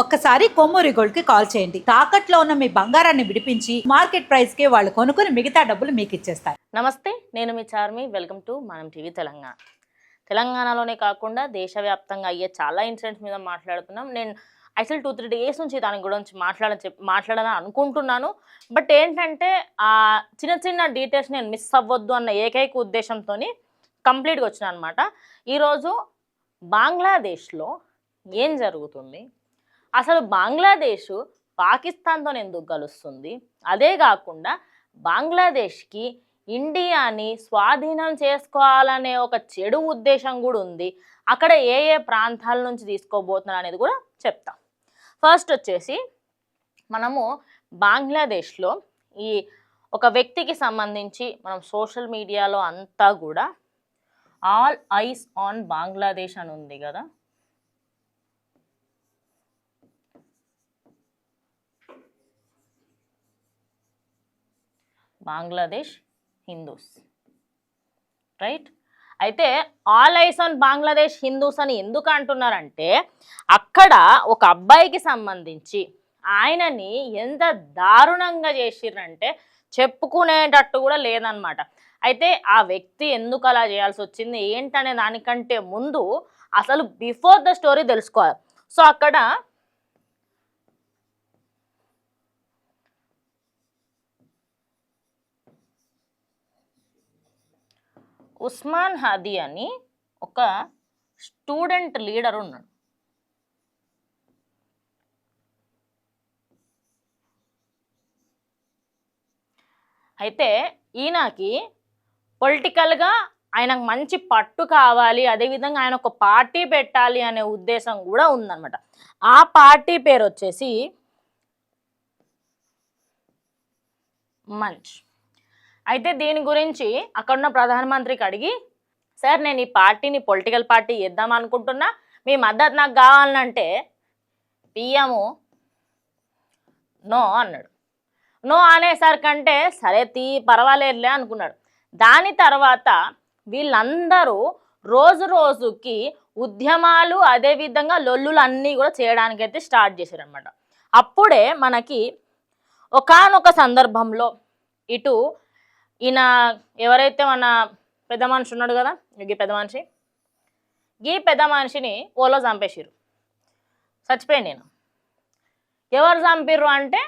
ఒక్కసారి కొమ్మూరి గోల్డ్కి కాల్ చేయండి. తాకట్లో ఉన్న మీ బంగారాన్ని విడిపించి మార్కెట్ ప్రైస్కి వాళ్ళు కొనుక్కుని మిగతా డబ్బులు మీకు ఇచ్చేస్తారు నమస్తే నేను మీ చార్మి. వెల్కమ్ టు మనం టీవీ తెలంగాణ. తెలంగాణలోనే కాకుండా దేశవ్యాప్తంగా అయ్యే చాలా ఇన్సిడెంట్స్ మీద మాట్లాడుతున్నాం. నేను యాక్చువల్ టూ త్రీ డేస్ నుంచి దాని గురించి మాట్లాడ మాట్లాడాలని అనుకుంటున్నాను. బట్ ఏంటంటే ఆ చిన్న చిన్న డీటెయిల్స్ నేను మిస్ అవ్వద్దు అన్న ఏకైక ఉద్దేశంతో కంప్లీట్గా వచ్చిన అనమాట ఈరోజు బంగ్లాదేశ్లో ఏం జరుగుతుంది? అసలు బంగ్లాదేశ్ పాకిస్తాన్తో ఎందుకు కలుస్తుంది? అదే కాకుండా బంగ్లాదేశ్కి ఇండియాని స్వాధీనం చేసుకోవాలనే ఒక చెడు ఉద్దేశం కూడా ఉంది. అక్కడ ఏ ఏ ప్రాంతాల నుంచి తీసుకోబోతున్నారు అనేది కూడా చెప్తాం. ఫస్ట్ వచ్చేసి మనము బంగ్లాదేశ్లో ఈ ఒక వ్యక్తికి సంబంధించి మనం సోషల్ మీడియాలో అంతా కూడా ఆల్ ఐస్ ఆన్ బంగ్లాదేశ్ అని ఉంది కదా. బంగ్లాదేశ్ హిందూస్. రైట్? అయితే all eyes on Bangladesh Hindus అని ఎందుకు అంటున్నారంటే అక్కడ ఒక అబ్బాయికి సంబంధించి ఆయనని ఎంత దారుణంగా చేసిర్రంటే చెప్పుకునేటట్టు కూడా లేదనమాట అయితే ఆ వ్యక్తి ఎందుకు అలా చేయాల్సి వచ్చింది ఏంటనే దానికంటే ముందు అసలు బిఫోర్ ద స్టోరీ తెలుసుకోవాలి. సో అక్కడ ఉస్మాన్ హాదీ అని ఒక స్టూడెంట్ లీడర్ ఉన్నాడు. అయితే ఈయనకి పొలిటికల్గా ఆయనకు మంచి పట్టు కావాలి అదేవిధంగా ఆయన ఒక పార్టీ పెట్టాలి అనే ఉద్దేశం కూడా ఉందన్నమాట. ఆ పార్టీ పేరు వచ్చేసి మంచ్. అయితే దీని గురించి అక్కడున్న ప్రధానమంత్రికి అడిగి సార్ నేను ఈ పార్టీని పొలిటికల్ పార్టీ ఇద్దాం అనుకుంటున్నా. మీ మద్దతు నాకు కావాలంటే పిఎము నో అన్నాడు. నో అనేసరికంటే సరే తీ పర్వాలేదులే అనుకున్నాడు. దాని తర్వాత వీళ్ళందరూ రోజు రోజుకి ఉద్యమాలు అదేవిధంగా లొల్లులు అన్నీ కూడా చేయడానికైతే స్టార్ట్ చేశారనమాట అప్పుడే మనకి ఒకానొక సందర్భంలో ఇటు ఈయన ఎవరైతే మన పెద్ద మనిషి ఉన్నాడు కదా ఈ పెద్ద మనిషి ఈ పెద్ద మనిషిని ఓలో చంపేసిర్రు. చచ్చిపోయాను నేను. ఎవరు చంపిర్రు అంటే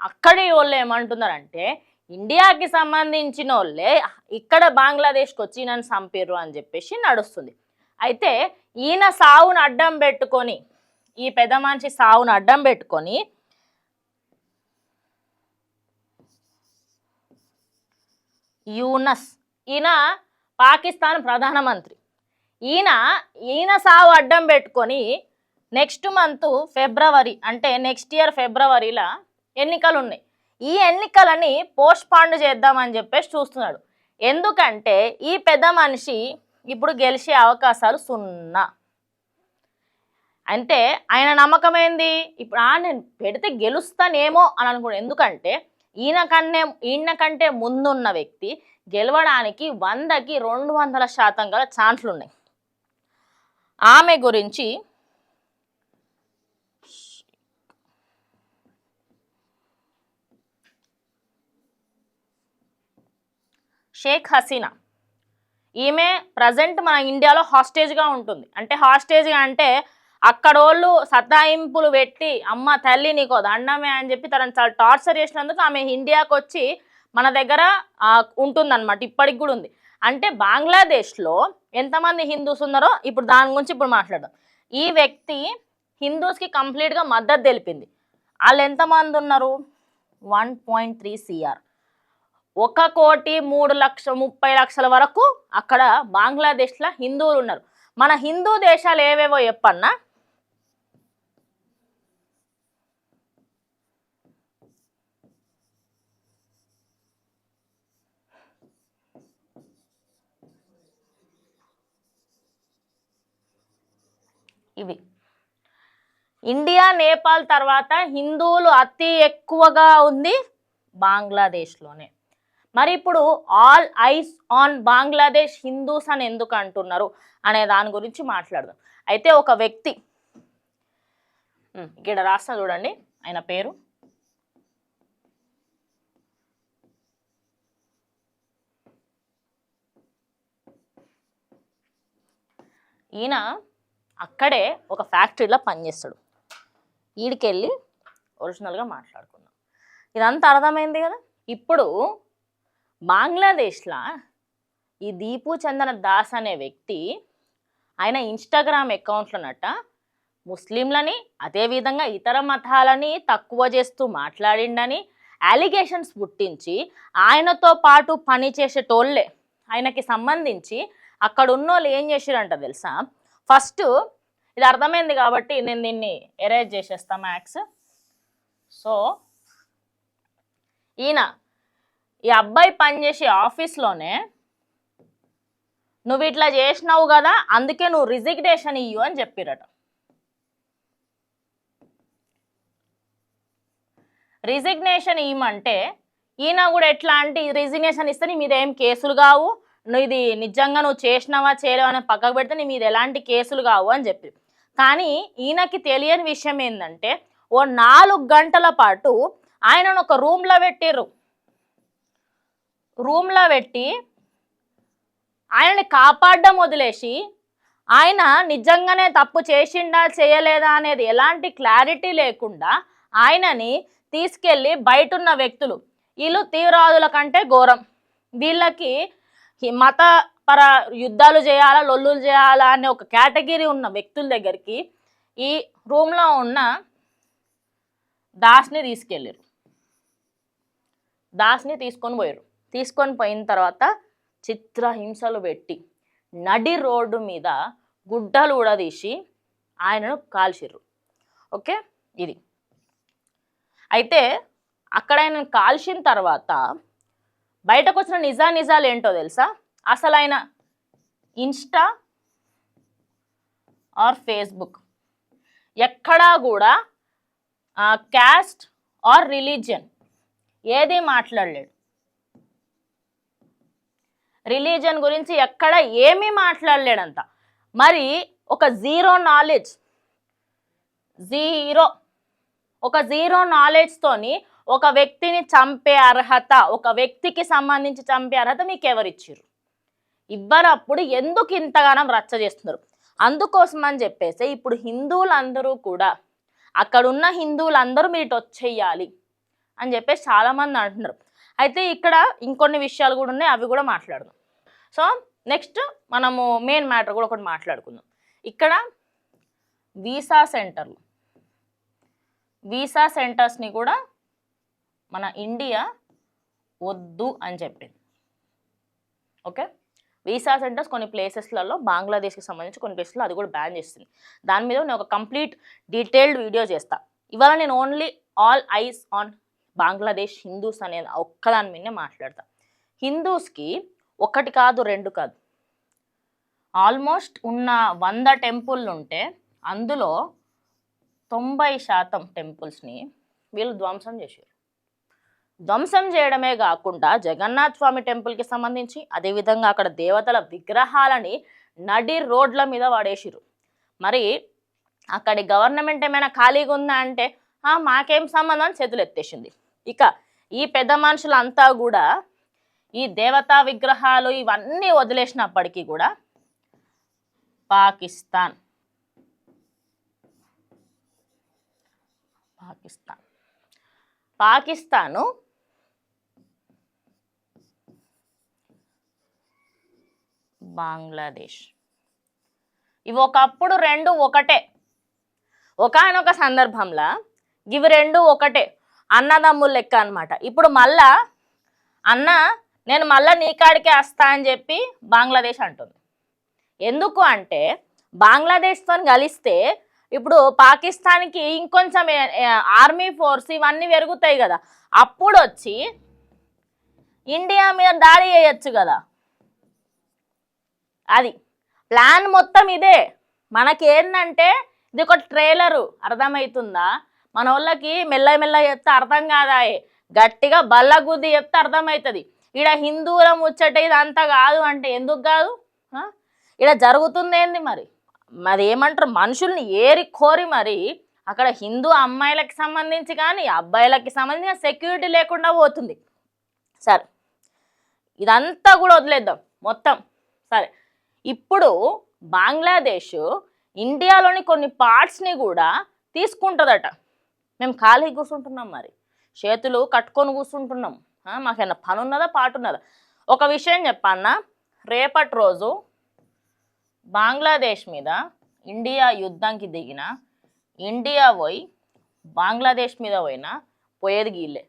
అక్కడి వాళ్ళు ఏమంటున్నారంటే ఇండియాకి సంబంధించిన వాళ్ళే ఇక్కడ బంగ్లాదేశ్కి వచ్చి నన్ను చంపిర్రు అని చెప్పేసి నడుస్తుంది. అయితే ఈయన సావును అడ్డం పెట్టుకొని ఈ పెద్ద మనిషి సావును అడ్డం పెట్టుకొని యూనస్. ఈయన పాకిస్తాన్ ప్రధానమంత్రి. ఈయన ఈయన సావు అడ్డం పెట్టుకొని నెక్స్ట్ మంత్ ఫిబ్రవరి అంటే నెక్స్ట్ ఇయర్ ఫిబ్రవరిలో ఎన్నికలు ఉన్నాయి ఈ ఎన్నికలని పోస్ట్ పాండ్ చేద్దామని చెప్పేసి చూస్తున్నాడు. ఎందుకంటే ఈ పెద్ద మనిషి ఇప్పుడు గెలిచే అవకాశాలు సున్నా. అంటే ఆయన నమ్మకం ఏంది? ఇప్పుడు ఆ నేను పెడితే గెలుస్తానేమో అని అనుకున్నాడు. ఎందుకంటే ఈయన కన్నే ఈయన కంటే ముందున్న వ్యక్తి గెలవడానికి వందకి రెండు వందల శాతం గల ఛాన్స్లు ఉన్నాయి ఆమె గురించి షేక్ హసీనా ఈమె ప్రజెంట్ మన ఇండియాలో హాస్టేజ్గా ఉంటుంది. అంటే హాస్టేజ్గా అంటే అక్కడోళ్ళు సతాయింపులు పెట్టి అమ్మ తల్లి నీకో దండమే అని చెప్పి తనని చాలా టార్చర్ చేసినందుకు ఆమె ఇండియాకు వచ్చి మన దగ్గర ఆ, ఉంటుందన్నమాట. ఇప్పటికి కూడా ఉంది. అంటే బంగ్లాదేశ్లో ఎంతమంది హిందూస్ ఉన్నారో ఇప్పుడు దాని గురించి ఇప్పుడు మాట్లాడదాం. ఈ వ్యక్తి హిందూస్కి కంప్లీట్గా మద్దతు తెలిపింది. వాళ్ళు ఎంతమంది ఉన్నారు? One point three CR. ఒక కోటి మూడు లక్ష ముప్పై లక్షల వరకు అక్కడ బంగ్లాదేశ్లో హిందువులు ఉన్నారు. మన హిందూ దేశాలు ఏవేవో చెప్పన్నా? ఇవి. ఇండియా నేపాల్ తర్వాత హిందువులు అతి ఎక్కువగా ఉంది బంగ్లాదేశ్లోనే. మరి ఇప్పుడు all eyes on Bangladesh Hindus అని ఎందుకు అంటున్నారు అనే దాని గురించి మాట్లాడదాం. అయితే ఒక వ్యక్తి ఇక్కడ రాస్తా చూడండి ఆయన పేరు? ఈయన అక్కడే ఒక ఫ్యాక్టరీలో పనిచేస్తాడు. ఈడికెళ్ళి ఒరిజినల్గా మాట్లాడుకున్నాం ఇదంతా అర్థమైంది కదా? ఇప్పుడు బంగ్లాదేశ్లో ఈ దీపు చందన దాస్ అనే వ్యక్తి ఆయన ఇన్స్టాగ్రామ్ అకౌంట్లోనట ముస్లింలని అదేవిధంగా ఇతర మతాలని తక్కువ చేస్తూ మాట్లాడిండని అలిగేషన్స్ పుట్టించి ఆయనతో పాటు పని చేసేటోళ్ళే. ఆయనకి సంబంధించి అక్కడ ఉన్నోళ్ళు ఏం చేసిరంట తెలుసా? ఫస్ట్ ఇది అర్థమైంది కాబట్టి నేను దీన్ని ఎరేజ్ చేసేస్తా మ్యాథ్స్ సో ఈయన ఈ అబ్బాయి పనిచేసే ఆఫీస్లోనే నువ్వు ఇట్లా చేసినావు కదా అందుకే నువ్వు రిజిగ్నేషన్ ఇయ్యు అని చెప్పిరట. రిజిగ్నేషన్ ఇవ్వమంటే ఈయన కూడా ఎట్లా అంటే రిజిగ్నేషన్ ఇస్తే నీ మీద ఏం కేసులు కావు నువ్వు ఇది నిజంగా నువ్వు చేసినావా చేయలేవా అని పక్కకు పెడితే నీ మీద ఎలాంటి కేసులు కావు అని చెప్పి. కానీ ఈయనకి తెలియని విషయం ఏంటంటే ఓ నాలుగు గంటల పాటు ఆయనను ఒక రూమ్లో పెట్టిర్రు. రూమ్లో పెట్టి ఆయనని కాపాడడం వదిలేసి ఆయన నిజంగానే తప్పు చేసిండా చేయలేదా అనేది ఎలాంటి క్లారిటీ లేకుండా ఆయనని తీసుకెళ్ళి బయట ఉన్న వ్యక్తులు. వీళ్ళు తీవ్రవాదుల కంటే ఘోరం. వీళ్ళకి మత మతపర యుద్ధాలు చేయాలా లొల్లులు చేయాలా అనే ఒక కేటగిరీ ఉన్న వ్యక్తుల దగ్గరికి ఈ రూమ్లో ఉన్న దాస్ని తీసుకెళ్ళారు. దాస్ని తీసుకొని పోయారు. తీసుకొని పోయిన తర్వాత చిత్రహింసలు పెట్టి నడి రోడ్డు మీద గుడ్డలు ఉడదీసి ఆయనను కాల్చిర్రు ఓకే? ఇది. అయితే అక్కడ ఆయన కాల్చిన తర్వాత బయటకు వచ్చిన నిజా నిజాలు ఏంటో తెలుసా? అసలు ఆయన ఇన్స్టా ఆర్ ఫేస్బుక్. ఎక్కడా కూడా క్యాస్ట్ ఆర్ రిలీజియన్ ఏది మాట్లాడలేడు. రిలీజన్ గురించి ఎక్కడ ఏమీ మాట్లాడలేడంత. మరి ఒక జీరో నాలెడ్జ్ జీరో ఒక జీరో నాలెడ్జ్తోని ఒక వ్యక్తిని చంపే అర్హత ఒక వ్యక్తికి సంబంధించి చంపే అర్హత మీకు ఎవరిచ్చారు ఇవ్వనప్పుడు ఎందుకు ఇంతగానం రచ్చ చేస్తున్నారు? అందుకోసం అని చెప్పేసి ఇప్పుడు హిందువులందరూ కూడా అక్కడున్న హిందువులందరూ మీరు ఇటు వచ్చేయాలి అని చెప్పేసి చాలామంది అంటున్నారు. అయితే ఇక్కడ ఇంకొన్ని విషయాలు కూడా ఉన్నాయి అవి కూడా మాట్లాడదాం. సో నెక్స్ట్ మనము మెయిన్ మ్యాటర్ కూడా ఒకటి మాట్లాడుకుందాం. ఇక్కడ వీసా సెంటర్లు. వీసా సెంటర్స్ని కూడా మన ఇండియా వద్దు అని చెప్పింది. ఓకే? వీసా సెంటర్స్ కొన్ని ప్లేసెస్లలో బంగ్లాదేశ్కి సంబంధించి కొన్ని ప్లేసెస్లో అది కూడా బ్యాన్ చేస్తుంది. దాని మీద నేను ఒక కంప్లీట్ డీటెయిల్డ్ వీడియో చేస్తాను ఇవాళ నేను only all eyes on Bangladesh Hindus అనేది ఒక్కదాని మీదనే మాట్లాడతా. హిందూస్కి ఒకటి కాదు రెండు కాదు. ఆల్మోస్ట్ ఉన్న వంద టెంపుల్ ఉంటే అందులో తొంభై శాతం టెంపుల్స్ని వీళ్ళు ధ్వంసం చేశారు. ధ్వంసం చేయడమే కాకుండా జగన్నాథ్ స్వామి టెంపుల్కి సంబంధించి అదేవిధంగా అక్కడ దేవతల విగ్రహాలని నడి రోడ్ల మీద వాడేసిరు మరి అక్కడి గవర్నమెంట్ ఏమైనా ఖాళీగా ఉందా అంటే మాకేం సంబంధం? అని చేతులు ఎత్తేసింది. ఇక ఈ పెద్ద మనుషులంతా కూడా ఈ దేవతా విగ్రహాలు ఇవన్నీ వదిలేసినప్పటికీ కూడా పాకిస్తాన్. పాకిస్తాన్. పాకిస్తాను బంగ్లాదేశ్. ఇవి ఒకప్పుడు రెండు ఒకటే. ఒకనొక సందర్భంలో ఇవి రెండు ఒకటే. అన్నదమ్ముల లెక్క అనమాట ఇప్పుడు మళ్ళా అన్న నేను మళ్ళా నీ కాడికే వస్తా అని చెప్పి బంగ్లాదేశ్ అంటుంది. ఎందుకు అంటే బంగ్లాదేశ్తో కలిస్తే ఇప్పుడు పాకిస్తాన్కి ఇంకొంచెం ఆర్మీ ఫోర్స్ ఇవన్నీ పెరుగుతాయి కదా. అప్పుడు వచ్చి ఇండియా మీద దాడి చేయొచ్చు కదా. అది. ప్లాన్ మొత్తం ఇదే. మనకేందంటే ఇది ఒక ట్రైలరు. అర్థమవుతుందా మన వాళ్ళకి మెల్ల మెల్ల చెప్తే అర్థం కాదా గట్టిగా బల్ల గుద్ది చెప్తే అర్థమవుతుంది ఈడ హిందువుల ముచ్చట ఇదంతా కాదు అంటే ఎందుకు కాదు? ఈడ జరుగుతుంది ఏంది మరి? మరి ఏమంటారు మనుషుల్ని ఏరి కోరి మరి అక్కడ హిందూ అమ్మాయిలకి సంబంధించి కానీ అబ్బాయిలకి సంబంధించిన సెక్యూరిటీ లేకుండా పోతుంది. సరే. ఇదంతా కూడా వదిలేద్దాం. మొత్తం. సరే. ఇప్పుడు బంగ్లాదేశ్ ఇండియాలోని కొన్ని పార్ట్స్ని కూడా తీసుకుంటుందట. మేము ఖాళీ కూర్చుంటున్నాం మరి. చేతులు కట్టుకొని కూర్చుంటున్నాం. మాకేమన్నా పని ఉన్నదా పాటు ఉన్నదా ఒక విషయం చెప్పన్నా. రేపటి రోజు బంగ్లాదేశ్ మీద ఇండియా యుద్ధానికి దిగిన ఇండియా పోయి బంగ్లాదేశ్ మీద పోయినా పోయేది గీళ్ళే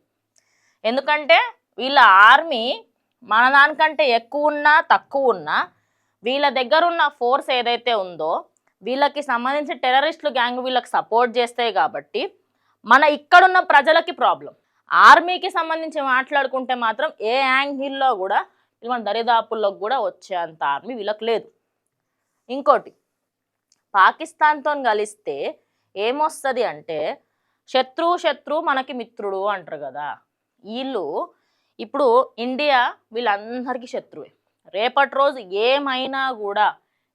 ఎందుకంటే వీళ్ళ ఆర్మీ మన దానికంటే ఎక్కువ ఉన్నా తక్కువ ఉన్నా వీళ్ళ దగ్గర ఉన్న ఫోర్స్ ఏదైతే ఉందో వీళ్ళకి సంబంధించి టెర్రరిస్టులు గ్యాంగ్ వీళ్ళకి సపోర్ట్ చేస్తాయి కాబట్టి మన ఇక్కడున్న ప్రజలకి ప్రాబ్లం. ఆర్మీకి సంబంధించి మాట్లాడుకుంటే మాత్రం ఏ యాంగిల్లో కూడా మన దరిదాపుల్లోకి కూడా వచ్చేంత ఆర్మీ వీళ్ళకి లేదు. ఇంకోటి పాకిస్తాన్తో కలిస్తే ఏమొస్తుంది అంటే శత్రువు శత్రువు మనకి మిత్రుడు అంటారు కదా. వీళ్ళు ఇప్పుడు ఇండియా వీళ్ళందరికీ శత్రువే. రేపటి రోజు ఏమైనా కూడా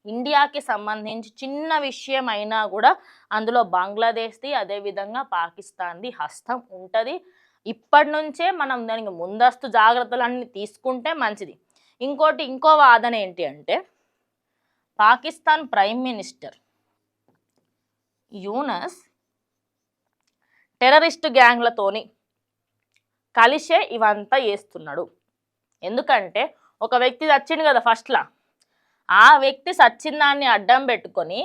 ఇండియాకి సంబంధించి చిన్న విషయం అయినా కూడా అందులో బంగ్లాదేశ్ది అదేవిధంగా పాకిస్తాన్ది హస్తం ఉంటుంది. ఇప్పటి నుంచే మనం దానికి ముందస్తు జాగ్రత్తలన్నీ తీసుకుంటే మంచిది. ఇంకోటి ఇంకో వాదన ఏంటి అంటే Pakistan prime minister Yunus terrorist గ్యాంగ్లతోని కలిసే ఇవంతా చేస్తున్నాడు. ఎందుకంటే ఒక వ్యక్తి చచ్చిండు కదా ఫస్ట్లా. ఆ వ్యక్తి సచ్చిన దాన్ని అడ్డం పెట్టుకొని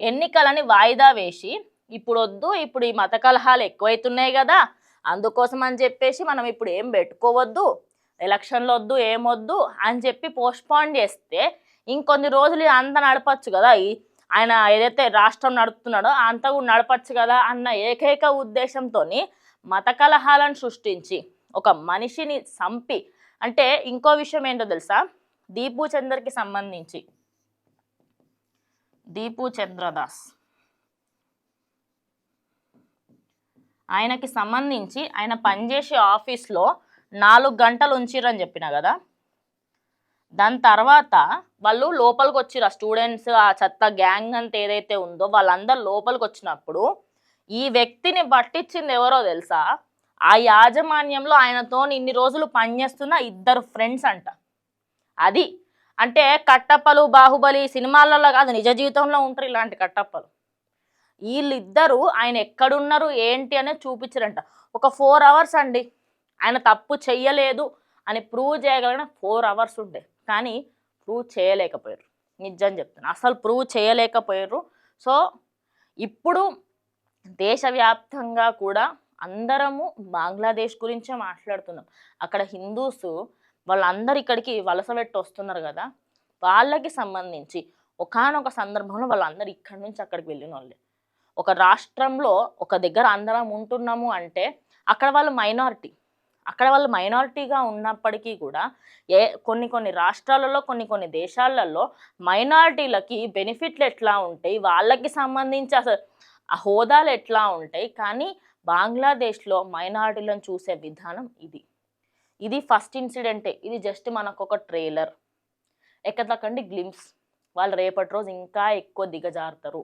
ఎన్నికలని వాయిదా వేసి ఇప్పుడు వద్దు ఇప్పుడు ఈ మత కలహాలు ఎక్కువైతున్నాయి కదా అందుకోసం అని చెప్పేసి మనం ఇప్పుడు ఏం పెట్టుకోవద్దు ఎలక్షన్లు వద్దు ఏమొద్దు అని చెప్పి పోస్ట్పోన్ చేస్తే ఇంకొన్ని రోజులు అంతా నడపచ్చు కదా ఈ ఆయన ఏదైతే రాష్ట్రం నడుపుతున్నాడో అంతా కూడా నడపచ్చు కదా అన్న ఏకైక ఉద్దేశంతో మత కలహాలను సృష్టించి ఒక మనిషిని చంపి అంటే ఇంకో విషయం ఏంటో తెలుసా? దీపు చందర్కి సంబంధించి. దీపు చంద్రదాస్. ఆయనకి సంబంధించి ఆయన పనిచేసే ఆఫీస్లో నాలుగు గంటలు ఉంచిరని చెప్పిన కదా? దాని తర్వాత వాళ్ళు లోపలికి వచ్చిరు ఆ స్టూడెంట్స్ ఆ చెత్త గ్యాంగ్ అంత ఏదైతే ఉందో వాళ్ళందరూ లోపలికి వచ్చినప్పుడు ఈ వ్యక్తిని పట్టించింది ఎవరో తెలుసా? ఆ యాజమాన్యంలో ఆయనతో ఇన్ని రోజులు పనిచేస్తున్న ఇద్దరు ఫ్రెండ్స్ అంట. అది అంటే కట్టప్పలు బాహుబలి సినిమాలలో కాదు నిజ జీవితంలో ఉంటారు ఇలాంటి కట్టప్పలు. వీళ్ళిద్దరూ ఆయన ఎక్కడున్నారు ఏంటి అనేది చూపించారంట. ఒక ఫోర్ అవర్స్ అండి. ఆయన తప్పు చెయ్యలేదు అని ప్రూవ్ చేయగలిగిన ఫోర్ అవర్స్ ఉండే. కానీ ప్రూవ్ చేయలేకపోయారు. నిజం చెప్తాను అసలు ప్రూవ్ చేయలేకపోయారు. సో ఇప్పుడు దేశవ్యాప్తంగా కూడా అందరము బంగ్లాదేశ్ గురించే మాట్లాడుతున్నాం. అక్కడ హిందూస్ వాళ్ళందరూ ఇక్కడికి వలస పెట్టి వస్తున్నారు కదా వాళ్ళకి సంబంధించి ఒకానొక సందర్భంలో వాళ్ళందరూ ఇక్కడి నుంచి అక్కడికి వెళ్ళిన వాళ్ళే ఒక రాష్ట్రంలో ఒక దగ్గర అందరం ఉంటున్నాము అంటే అక్కడ వాళ్ళు మైనారిటీ. అక్కడ వాళ్ళు మైనారిటీగా ఉన్నప్పటికీ కూడా ఏ కొన్ని కొన్ని రాష్ట్రాలలో కొన్ని కొన్ని దేశాలలో మైనారిటీలకి బెనిఫిట్లు ఎట్లా ఉంటాయి? వాళ్ళకి సంబంధించి అసలు ఆ హోదాలు ఎట్లా ఉంటాయి? కానీ బంగ్లాదేశ్లో మైనార్టీలను చూసే విధానం ఇది. ఇది ఫస్ట్ ఇన్సిడెంటే. ఇది జస్ట్ మనకు ఒక ట్రైలర్. ఎక్కదకండి గ్లిమ్స్. వాళ్ళు రేపటి రోజు ఇంకా ఎక్కువ దిగజారుతారు.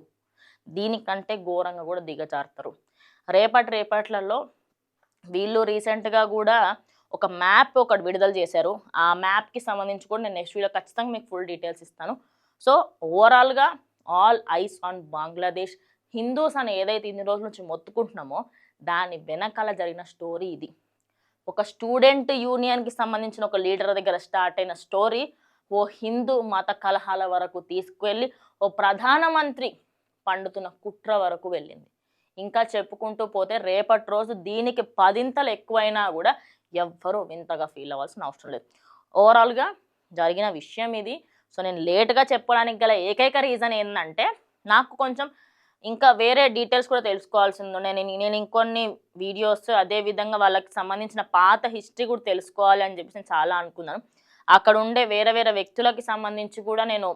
దీనికంటే ఘోరంగా కూడా దిగజారుతారు. రేపటి రేపట్లలో వీళ్ళు రీసెంట్గా కూడా ఒక మ్యాప్ ఒకటి విడుదల చేశారు. ఆ మ్యాప్కి సంబంధించి కూడా నేను నెక్స్ట్ వీడియో ఖచ్చితంగా మీకు ఫుల్ డీటెయిల్స్ ఇస్తాను. సో ఓవరాల్గా all eyes on Bangladesh. Hindus అని ఏదైతే ఇన్ని రోజుల నుంచి మొత్తుకుంటున్నామో దాని వెనకాల జరిగిన స్టోరీ ఇది. ఒక స్టూడెంట్ యూనియన్కి సంబంధించిన ఒక లీడర్ దగ్గర స్టార్ట్ అయిన స్టోరీ ఓ హిందూ మత కలహాల వరకు తీసుకువెళ్ళి ఓ ప్రధానమంత్రి పండుతున్న కుట్ర వరకు వెళ్ళింది. ఇంకా చెప్పుకుంటూ పోతే రేపటి రోజు దీనికి పదింతలు ఎక్కువైనా కూడా ఎవ్వరూ వింతగా ఫీల్ అవ్వాల్సిన అవసరం లేదు. ఓవరాల్గా జరిగిన విషయం ఇది. సో నేను లేట్గా చెప్పడానికి గల ఏకైక రీజన్ ఏంటంటే నాకు కొంచెం ఇంకా వేరే డీటెయిల్స్ కూడా తెలుసుకోవాల్సింది. ఉంది నేను నేను ఇంకొన్ని వీడియోస్ అదే విధంగా వాళ్ళకి సంబంధించిన పాత హిస్టరీ కూడా తెలుసుకోవాలి అని చెప్పేసి నేను చాలా అనుకున్నాను. అక్కడ ఉండే వేరే వేరే వ్యక్తులకి సంబంధించి కూడా నేను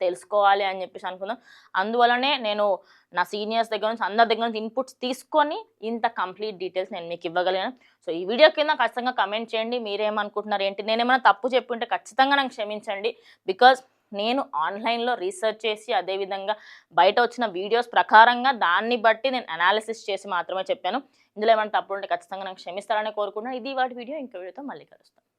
తెలుసుకోవాలి అని చెప్పేసి అనుకున్నాను. అందువలనే నేను నా సీనియర్స్ దగ్గర నుంచి అందరి దగ్గర నుంచి ఇన్పుట్స్ తీసుకొని ఇంత కంప్లీట్ డీటెయిల్స్ నేను మీకు ఇవ్వగలిగాను. సో ఈ వీడియో కింద ఖచ్చితంగా కమెంట్ చేయండి. మీరేమనుకుంటున్నారు ఏంటి? నేను ఏమైనా తప్పు చెప్పుంటే ఖచ్చితంగా నాకు క్షమించండి. బికాజ్ నేను ఆన్లైన్లో రీసెర్చ్ చేసి అదేవిధంగా బయట వచ్చిన వీడియోస్ ప్రకారంగా దాన్ని బట్టి నేను అనాలిసిస్ చేసి మాత్రమే చెప్పాను. ఇందులో ఏమైనా తప్పు ఉంటే ఖచ్చితంగా నాకు క్షమిస్తారని కోరుకుంటున్నాను. ఇది వాటి వీడియో. ఇంకో వీడియోతో మళ్ళీ కలుస్తాను